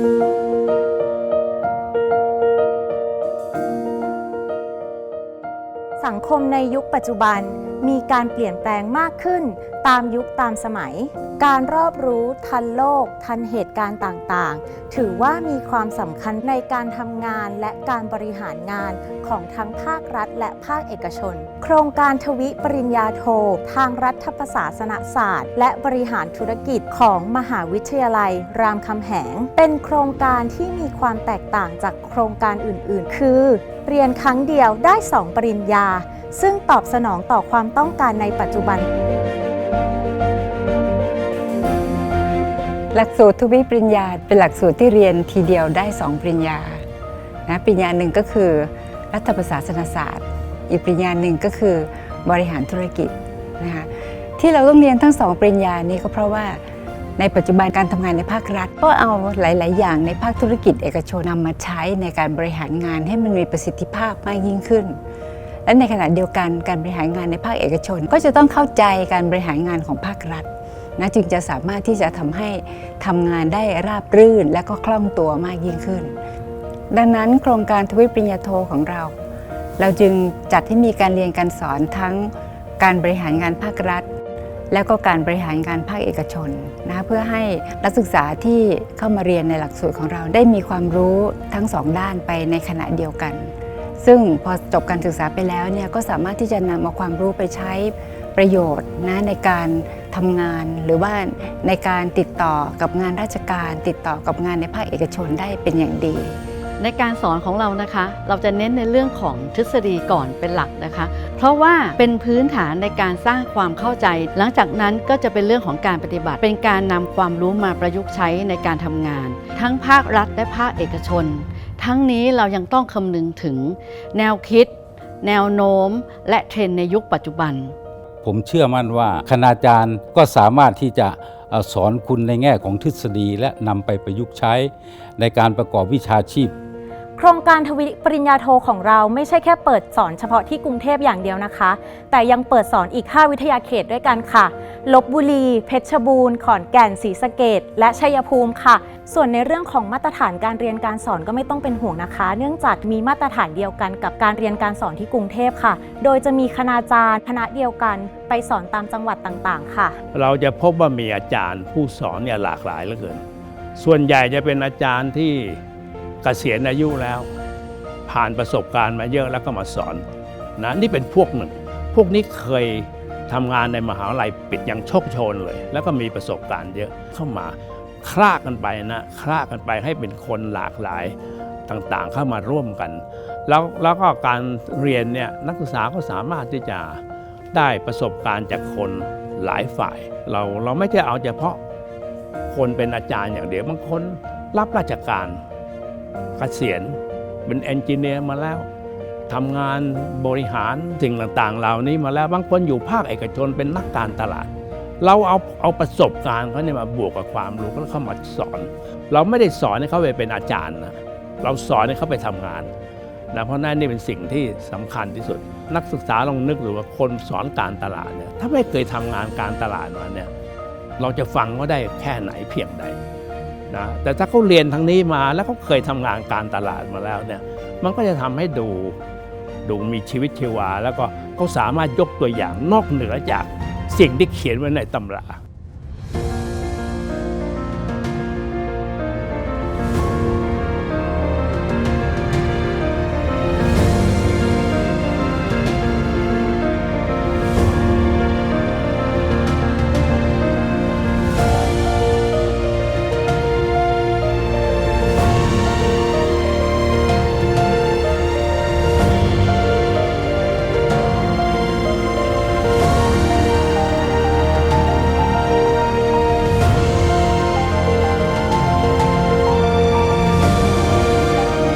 สังคมในยุคปัจจุบัน มีการเปลี่ยนแปลงมากขึ้น ตามยุคตามสมัย การรอบรู้ทันโลก ทันเหตุการณ์ต่างๆ ถือว่ามีความสำคัญในการทำงานและการบริหารงานของทั้งภาครัฐและภาคเอกชน โครงการทวิปริญญาโท ทางรัฐประศาสนศาสตร์ และบริหารธุรกิจของมหาวิทยาลัย รามคำแหง เป็นโครงการที่มีความแตกต่างจากโครงการอื่นๆ คือ เรียนครั้งเดียวได้ 2 ปริญญา ซึ่งตอบสนองต่อความต้องการในปัจจุบัน หลักสูตรทุวิปริญญาเป็นหลักสูตรที่เรียนทีเดียวได้ 2 ปริญญานะปริญญาหนึ่งก็คือรัฐประศาสนศาสตร์ อีกปริญญาหนึ่งก็คือบริหารธุรกิจนะคะที่เราต้องเรียนทั้งสองปริญญานี้ก็เพราะว่าในปัจจุบันการทำงานในภาครัฐ ก็เอาหลาย ๆ อย่างในภาคธุรกิจเอกชนนำมาใช้ในการบริหารงานให้มันมีประสิทธิภาพมากยิ่งขึ้น และในขณะเดียวกันการบริหารงานในภาคเอกชน ก็จะต้องเข้าใจการบริหารงานของภาครัฐนะจึงจะสามารถที่จะทำให้ทำงานได้ราบรื่นและก็คล่องตัวมากยิ่งขึ้น ดังนั้นโครงการทวิปริญญาโทของเรา เราจึงจัดให้มีการเรียนการสอนทั้งการบริหารงานภาครัฐ และก็การบริหารงานภาคเอกชนนะเพื่อให้นักศึกษาที่เข้ามาเรียนในหลักสูตรของเราได้มีความรู้ทั้งสองด้านไปในขณะเดียวกัน ซึ่งพอจบการศึกษาไปแล้วเนี่ยก็สามารถที่จะนำเอาความรู้ไปใช้ประโยชน์นะในการทำงานหรือว่าในการติดต่อกับงานราชการ ติดต่อกับงานในภาคเอกชนได้เป็นอย่างดี ในการสอนของเรานะคะ เราจะเน้นในเรื่องของทฤษฎีก่อนเป็นหลักนะคะ เพราะว่าเป็นพื้นฐานในการสร้างความเข้าใจ หลังจากนั้นก็จะเป็นเรื่องของการปฏิบัติ เป็นการนำความรู้มาประยุกต์ใช้ในการทำงาน ทั้งภาครัฐและภาคเอกชน ทั้งนี้เรายังต้องคำนึงถึงแนวคิด แนวโน้ม และเทรนด์ในยุคปัจจุบัน ผมเชื่อมั่นว่าคณาจารย์ก็สามารถที่จะเอ่อสอนคุณในแง่ของทฤษฎีและนำไปประยุกต์ใช้ในการประกอบวิชาชีพ โครงการทวิปริญญาโทของเราไม่ใช่แค่เปิดสอนเฉพาะที่กรุงเทพอย่างเดียวนะคะ แต่ยังเปิดสอนอีก 5 วิทยาเขตด้วยกันค่ะ ลบบุรี เพชรบูรณ์ ขอนแก่นศรีสะเกดและชัยภูมิค่ะ ส่วนในเรื่องของมาตรฐานการเรียนการสอนก็ไม่ต้องเป็นห่วงนะคะ เนื่องจากมีมาตรฐานเดียวกันกับการเรียนการสอนที่กรุงเทพค่ะ โดยจะมีคณาจารย์คณะเดียวกันไปสอนตามจังหวัดต่างๆ ค่ะ เราจะพบว่ามีอาจารย์ผู้สอนเนี่ยหลากหลายเหลือเกิน ส่วนใหญ่จะเป็นอาจารย์ที่เกษียณอายุแล้ว ผ่านประสบการณ์มาเยอะแล้วก็มาสอนนะนี่เป็นพวกหนึ่ง พวกนี้เคย ทำงานในมหาวิทยาลัยปิดอย่างโชคโชนเลย แล้วก็มีประสบการณ์เยอะเข้ามาคลากันไปนะคลากันไปให้เป็นคนหลากหลายต่างๆ เข้ามาร่วมกัน แล้วแล้วก็การเรียนเนี่ยนักศึกษาก็สามารถที่จะได้ประสบการณ์จากคนหลายฝ่าย เราเราไม่ใช่เอาเฉพาะคนเป็นอาจารย์อย่างเดียวบางคนรับราชการเกษียณเป็นเอนจิเนียร์มาแล้ว ทำงานบริหารสิ่งต่างๆ เหล่านี้มาแล้วบางคนอยู่ภาคเอกชนเป็นนักการตลาด เราเอาเอาประสบการณ์เขาเนี่ยมาบวกกับความรู้แล้วเข้ามาสอน เราไม่ได้สอนให้เขาไปเป็นอาจารย์นะเราสอนให้เขาไปทำงานนะเพราะนั่นนี่เป็นสิ่งที่สำคัญที่สุด นักศึกษาลองนึกดูว่าคนสอนการตลาดเนี่ยถ้าไม่เคยทำงานการตลาดมาเนี่ยเราจะฟังเขาได้แค่ไหนเพียงใดนะแต่ถ้าเขาเรียนทางนี้มาแล้วเขาเคยทำงานการตลาดมาแล้วเนี่ยมันก็จะทำให้ดู ดูมีชีวิตชีวา แล้วก็เขาสามารถยกตัวอย่างนอกเหนือจากสิ่งที่เขียนไว้ในตำรา